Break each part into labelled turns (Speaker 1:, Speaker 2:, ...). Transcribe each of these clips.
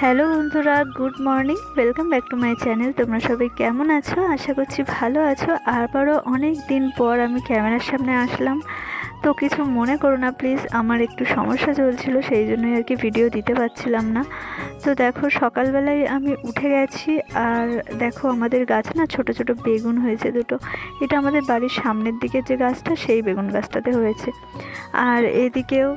Speaker 1: Hello বন্ধুরা, good morning. Welcome back to my channel তোমরা সবাই কেমন আছো? আশা করছি ভালো আছো। আবারও অনেক দিন পর আমি ক্যামেরার সামনে আসলাম। তো কিছু মনে করো না প্লিজ আমার একটু সমস্যা চলছিল, সেই জন্যই আর কি ভিডিও দিতে পারছিলাম না। তো দেখো, সকালবেলায় আমি উঠে গেছি, আর দেখো আমাদের গাছ না ছোট ছোট বেগুন হয়েছে দুটো। এটা আমাদের বাড়ির সামনের দিকে যে গাছটা, সেই বেগুন গাছটাতে হয়েছে। আর এদিকেও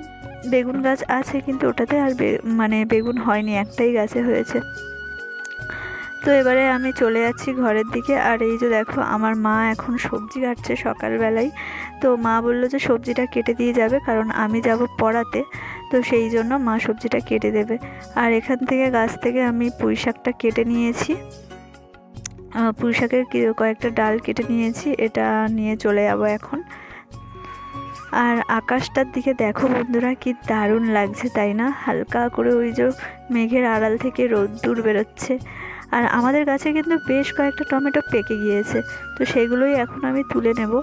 Speaker 1: বেগুন গাছ আছে, কিন্তু ওটাতে আর মানে বেগুন হয়নি, একটাই গাছে হয়েছে। তো এবারে আমি চলে যাচ্ছি ঘরের দিকে, আর এই যে দেখো, আমার মা এখন সবজি কাটছে সকালবেলায়। তো মা বলল যে সবজিটা কেটে দিয়ে যাবে, কারণ আমি যাব পড়াতে, তো সেই জন্য মা সবজিটা কেটে দেবে। আর এখান থেকে গাছ থেকে আমি পুঁই শাকটা কেটে নিয়েছি। পুঁই শাকের কয়েকটা ডাল কেটে নিয়েছি, এটা নিয়ে চলে যাব এখন। আর আকাশটার দিকে দেখো বন্ধুরা, কি দারুণ লাগছে, তাই না? হালকা করে ওই যে মেঘের আড়াল থেকে রোদ্দুর বেরোচ্ছে। আর আমাদের গাছে কিন্তু বেশ কয়েকটা টমেটো পেকে গিয়েছে, তো সেগুলোই এখন আমি তুলে নেব।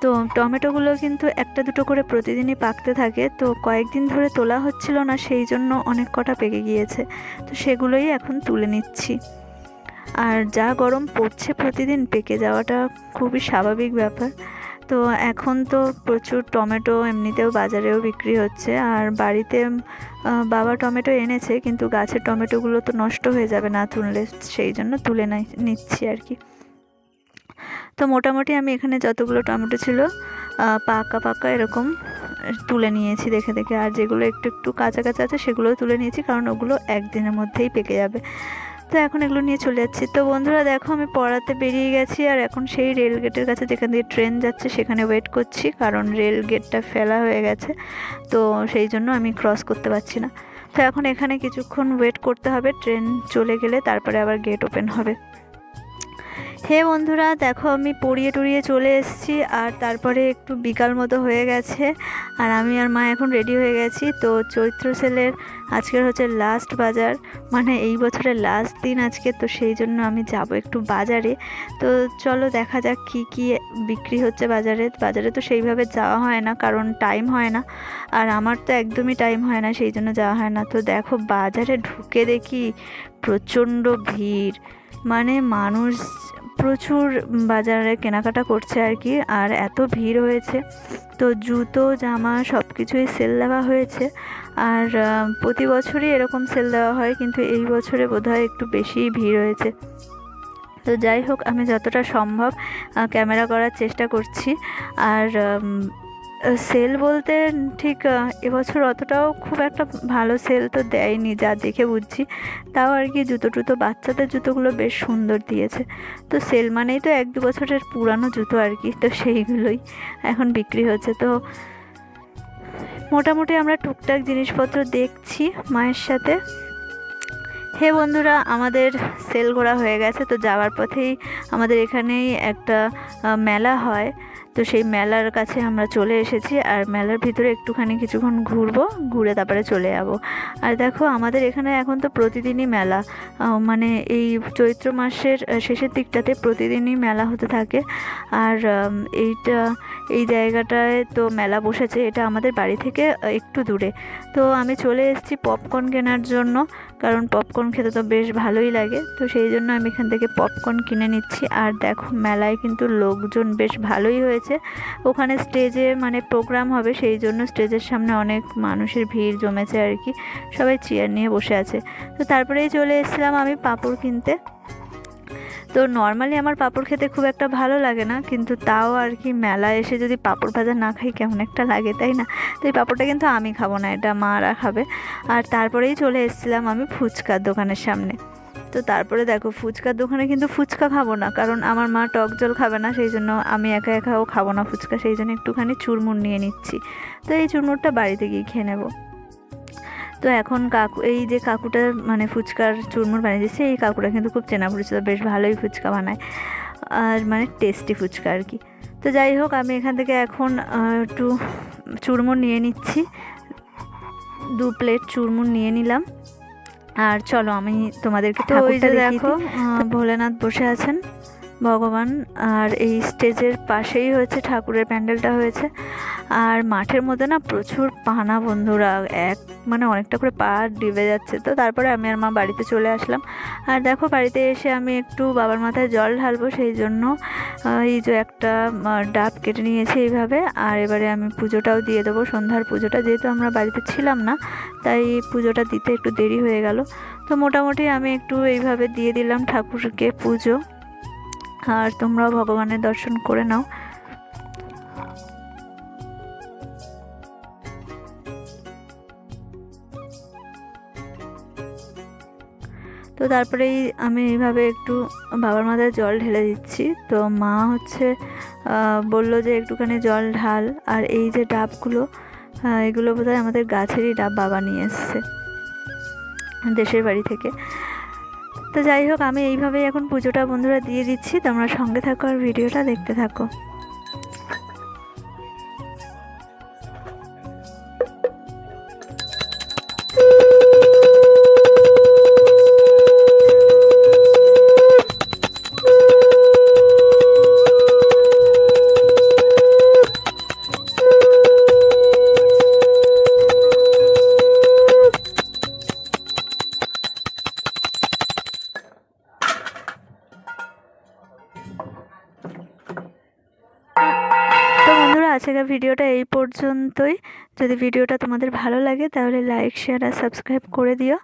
Speaker 1: তো টমেটোগুলো কিন্তু একটা দুটো করে প্রতিদিনই পাকতে থাকে, তো কয়েকদিন ধরে তোলা হচ্ছিল না, সেই জন্য অনেক কটা পেকে গিয়েছে, তো সেগুলোই এখন তুলে নিচ্ছি। আর যা গরম পড়ছে প্রতিদিন, পেকে যাওয়াটা খুবই স্বাভাবিক ব্যাপার। তো এখন তো প্রচুর টমেটো এমনিতেও বাজারেও বিক্রি হচ্ছে। আর বাড়িতে বাবা টমেটো এনেছে, কিন্তু গাছের টমেটোগুলো তো নষ্ট হয়ে যাবে না তুললে, সেই জন্য তুলে নিচ্ছি আর কি। তো মোটামুটি আমি এখানে যতগুলো টমেটো ছিল পাকা পাকা এরকম তুলে নিয়েছি দেখে দেখে। আর যেগুলো একটু একটু কাঁচা কাঁচা আছে সেগুলোও তুলে নিয়েছি, কারণ ওগুলো একদিনের মধ্যেই পেকে যাবে। তো এখন এগুলো নিয়ে চলে যাচ্ছি। তো বন্ধুরা দেখো, আমি পড়াতে বেরিয়ে গেছি আর এখন সেই রেল গেটের কাছে যেখান দিয়ে ট্রেন যাচ্ছে সেখানে ওয়েট করছি, কারণ রেল গেটটা ফেলা হয়ে গেছে। তো সেই জন্য আমি ক্রস করতে পারছি না। তো এখন এখানে কিছুক্ষণ ওয়েট করতে হবে, ট্রেন চলে গেলে তারপরে আবার গেট ওপেন হবে। হে বন্ধুরা, দেখো আমি পড়িয়ে টড়িয়ে চলে এসেছি আর তারপরে একটু বিকাল মতো হয়ে গেছে আর আমি আর মা এখন রেডি হয়ে গেছি। তো চৈত্র সেলের আজকের হচ্ছে লাস্ট বাজার মানে এই বছরের লাস্ট দিন আজকে, তো সেই জন্য আমি যাব একটু বাজারে। তো চলো দেখা যাক কি কি বিক্রি হচ্ছে বাজারে। বাজারে তো সেইভাবে যাওয়া হয় না, কারণ টাইম হয় না। আর আমার তো একদমই টাইম হয় না, সেই জন্য যাওয়া হয় না। তো দেখো বাজারে ঢুকে দেখি প্রচণ্ড ভিড়। মানে মানুষ প্রচুর বাজারে কেনাকাটা করছে আর কি, আর এত ভিড় হয়েছে। তো জুতো, জামা সব কিছুই সেল দেওয়া হয়েছে। আর প্রতি বছরই এরকম সেল দেওয়া হয়, কিন্তু এই বছরে বোধহয় একটু বেশি ভিড় হয়েছে। তো যাই হোক, আমি যতটা সম্ভব ক্যামেরা করার চেষ্টা করছি। আর সেল বলতে ঠিক এবছর অতটাও খুব একটা ভালো সেল তো দেয়নি, যা দেখে বুঝছি। তাও আর কি জুতো টুতো, বাচ্চাদের জুতোগুলো বেশ সুন্দর দিয়েছে। তো সেল মানেই তো এক দু বছরের পুরানো জুতো আর কি, তো সেইগুলোই এখন বিক্রি হচ্ছে। তো মোটামুটি আমরা টুকটাক জিনিসপত্র দেখছি মায়ের সাথে। হে বন্ধুরা, আমাদের সেল করা হয়ে গেছে, তো যাওয়ার পথেই আমাদের এখানেই একটা মেলা হয়। তো সেই মেলার কাছে আমরা চলে এসেছি আর মেলার ভিতরে একটুখানি কিছুক্ষণ ঘুরবো, ঘুরে তারপরে চলে যাব। আর দেখো আমাদের এখানে এখন তো প্রতিদিনই মেলা। মানে এই চৈত্র মাসের শেষের দিকটাতে প্রতিদিনই মেলা হতে থাকে। আর এইটা, এই জায়গাটায় তো মেলা বসেছে, এটা আমাদের বাড়ি থেকে একটু দূরে। তো আমি চলে এসেছি পপকর্ন কেনার জন্য, কারণ পপকর্ন খেতে তো বেশ ভালোই লাগে। তো সেই জন্য আমি এখান থেকে পপকর্ন কিনে নিচ্ছি। আর দেখো মেলায় কিন্তু লোকজন বেশ ভালোই হয়েছে। ওখানে স্টেজে মানে প্রোগ্রাম হবে, সেই জন্য স্টেজের সামনে অনেক মানুষের ভিড় জমেছে আর কি। সবাই চেয়ার নিয়ে বসে আছে। তো তারপরেই চলে এসেছিলাম আমি পাঁপড় কিনতে। তো নর্মালি আমার পাঁপড় খেতে খুব একটা ভালো লাগে না, কিন্তু তাও আর কি মেলা এসে যদি পাঁপড় ভাজা না খাই, কেমন একটা লাগে, তাই না? তো এই পাঁপড়টা কিন্তু আমি খাব না, এটা মারা খাবে। আর তারপরেই চলে এসেছিলাম আমি ফুচকার দোকানের সামনে। তো তারপরে দেখো, ফুচকার দোকানে কিন্তু ফুচকা খাব না, কারণ আমার মা টক জল খাবে না, সেই জন্য আমি একা একাও খাব না ফুচকা, সেই জন্য একটুখানি চুরমুর নিয়ে নিচ্ছি। তো এই চুরমুরটা বাড়িতে গিয়ে খেয়ে নেব। তো এখন কাকু, এই যে কাকুটা মানে ফুচকার চুরমুর বানিয়ে দিচ্ছে এই কাকুটা কিন্তু খুব চেনা পরিচিত, বেশ ভালোই ফুচকা বানায়। আর মানে টেস্টি ফুচকা আর কি। তো যাই হোক, আমি এখান থেকে এখন একটু চুরমুর নিয়ে নিচ্ছি। দু প্লেট চুরমুর নিয়ে নিলাম। আর চলো আমি তোমাদেরকে
Speaker 2: তো ওই যে দেখো,
Speaker 1: ভোলেনাথ বসে আছেন। ভগবান, আর এই স্টেজের পাশেই হয়েছে ঠাকুরের প্যান্ডেলটা হয়েছে। আর মাঠের মধ্যে না প্রচুর পানা বন্ধুরা, এক মানে অনেকটা করে পা ডিবে যাচ্ছে। তো তারপরে আমি আর মা বাড়িতে চলে আসলাম। আর দেখো বাড়িতে এসে আমি একটু বাবার মাথায় জল ঢালবো, সেই জন্য এই যে একটা ডাব কেটে নিয়েছি এইভাবে। আর এবারে আমি পুজোটাও দিয়ে দেবো, সন্ধ্যার পুজোটা। যেহেতু আমরা বাড়িতে ছিলাম না, তাই পুজোটা দিতে একটু দেরি হয়ে গেল। তো মোটামুটি আমি একটু এইভাবে দিয়ে দিলাম ঠাকুরকে পুজো। আর তোমরাও ভগবানের দর্শন করে নাও। তো তারপরেই আমি এইভাবে একটু বাবার মাথায় জল ঢেলে দিচ্ছি। তো মা হচ্ছে বলল যে একটুখানি জল ঢাল। আর এই যে ডাবগুলো এগুলো বোধহয় আমাদের গাছেরই ডাব বাবা নিয়ে এসছে, দেশের বাড়ি থেকে। তো যাই হোক, আমি এইভাবেই এখন পুজোটা বন্ধুরা দিয়ে দিচ্ছি। তোমরা সঙ্গে থাকো আর ভিডিওটা দেখতে থাকো। আজকের ভিডিওটা এই পর্যন্তই। যদি ভিডিওটা তোমাদের ভালো লাগে, তাহলে লাইক শেয়ার আর সাবস্ক্রাইব করে দিও।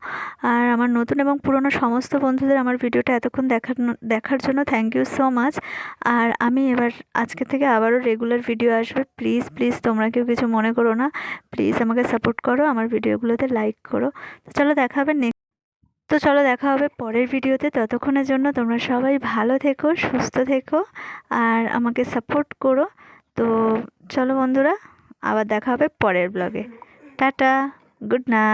Speaker 1: আর আমার নতুন এবং পুরনো সমস্ত বন্ধুদের আমার ভিডিওটা এতক্ষণ দেখার দেখার জন্য থ্যাংক ইউ সো মাচ আর আমি এবার আজকে থেকে আবারও রেগুলার ভিডিও আসবে। প্লিজ প্লিজ তোমরা কেউ কিছু মনে করো না। প্লিজ আমাকে সাপোর্ট করো, আমার ভিডিওগুলোতে লাইক করো। তো চলো দেখা হবে নেক্সট তো চলো দেখা হবে পরের ভিডিওতে। ততক্ষণের জন্য তোমরা সবাই ভালো থেকো, সুস্থ থেকো, আর আমাকে সাপোর্ট করো। তো চলো বন্ধুরা আবার দেখা হবে পরের ব্লগে টাটা গুড নাইট